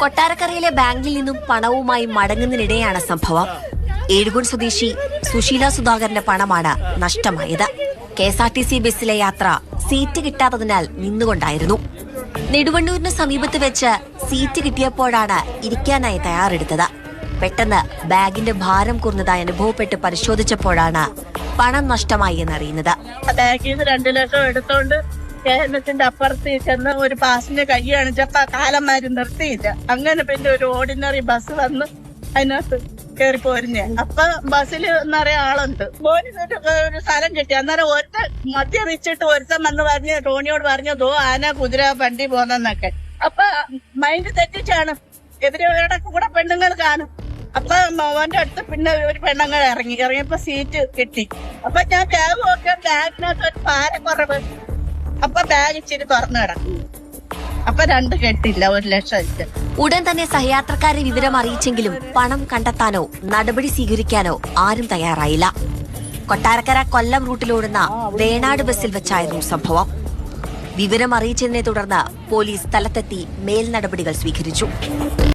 കൊട്ടാരക്കരയിലെ ബാങ്കിൽ നിന്നും പണവുമായി മടങ്ങുന്നതിനിടെയാണ് സംഭവം. ഏഴുകുൺ സ്വദേശി സുശീല സുധാകരന്റെ പണമാണ് നഷ്ടമായത്. K S R T C ബസ്സിലെ യാത്ര സീറ്റ് കിട്ടാത്തതിനാൽ നിന്നുകൊണ്ടായിരുന്നു. നെടുവണ്ണൂരിന് സമീപത്ത് വെച്ച് സീറ്റ് കിട്ടിയപ്പോഴാണ് ഇരിക്കാനായി തയ്യാറെടുത്തത്. പെട്ടെന്ന് ബാഗിന്റെ ഭാരം കുറഞ്ഞതായി അനുഭവപ്പെട്ട് പരിശോധിച്ചപ്പോഴാണ് പണം നഷ്ടമായി എന്നറിയുന്നത്. ബാഗിൽ നിന്ന് രണ്ടു ലക്ഷം എടുത്തോണ്ട് കേരളത്തിന്റെ അപ്പുറത്ത് ചെന്ന് ഒരു പാസിന്റെ കൈ കാണിച്ചപ്പോ കാലന്മാര് നിർത്തിയില്ല. അങ്ങനെ പിന്നെ ഒരു ഓർഡിനറി ബസ് വന്ന് അതിനകത്ത് കയറി പോരുന്നേ. അപ്പൊ ബസ്സിൽ നിറയെ ആളുണ്ട്. പോലീസ് ഒരു സ്ഥലം കിട്ടി. അന്നേരം ഒരുത്ത മദ്യപിച്ചിട്ട് ഒരുത്തൻ വന്ന് പറഞ്ഞ് ടോണിയോട് പറഞ്ഞു ദോ ആന കുതിര വണ്ടി പോന്നെന്നൊക്കെ. അപ്പൊ മൈൻഡ് തെറ്റിച്ചാണ്. ഇവരുടെ കൂടെ പെണ്ണുങ്ങൾ കാണും. അപ്പൊ മോന്റെ അടുത്ത് പിന്നെ ഒരു പെണ്ണുങ്ങൾ ഇറങ്ങി. ഇറങ്ങിയപ്പോ സീറ്റ് കിട്ടി. അപ്പൊ ഞാൻ ബാഗ് നോക്കിയ ബാഗിനകത്ത് ഒരു ഭാരക്കുറവ് അപ്പൊ ബാഗ് ഇച്ചിരി തുറന്നു കിടക്കും അപ്പൊ രണ്ട് കെട്ടില്ല ഒരു ലക്ഷം ഉടൻ തന്നെ സഹയാത്രക്കാരെ വിവരം അറിയിച്ചെങ്കിലും പണം കണ്ടെത്താനോ നടപടി സ്വീകരിക്കാനോ ആരും തയ്യാറായില്ല. കൊട്ടാരക്കര കൊല്ലം റൂട്ടിലോടുന്ന വേണാട് ബസ്സിൽ വെച്ചായിരുന്നു സംഭവം. വിവരം അറിയിച്ചതിനെ തുടർന്ന് പോലീസ് സ്ഥലത്തെത്തി മേൽ നടപടികൾ സ്വീകരിച്ചു.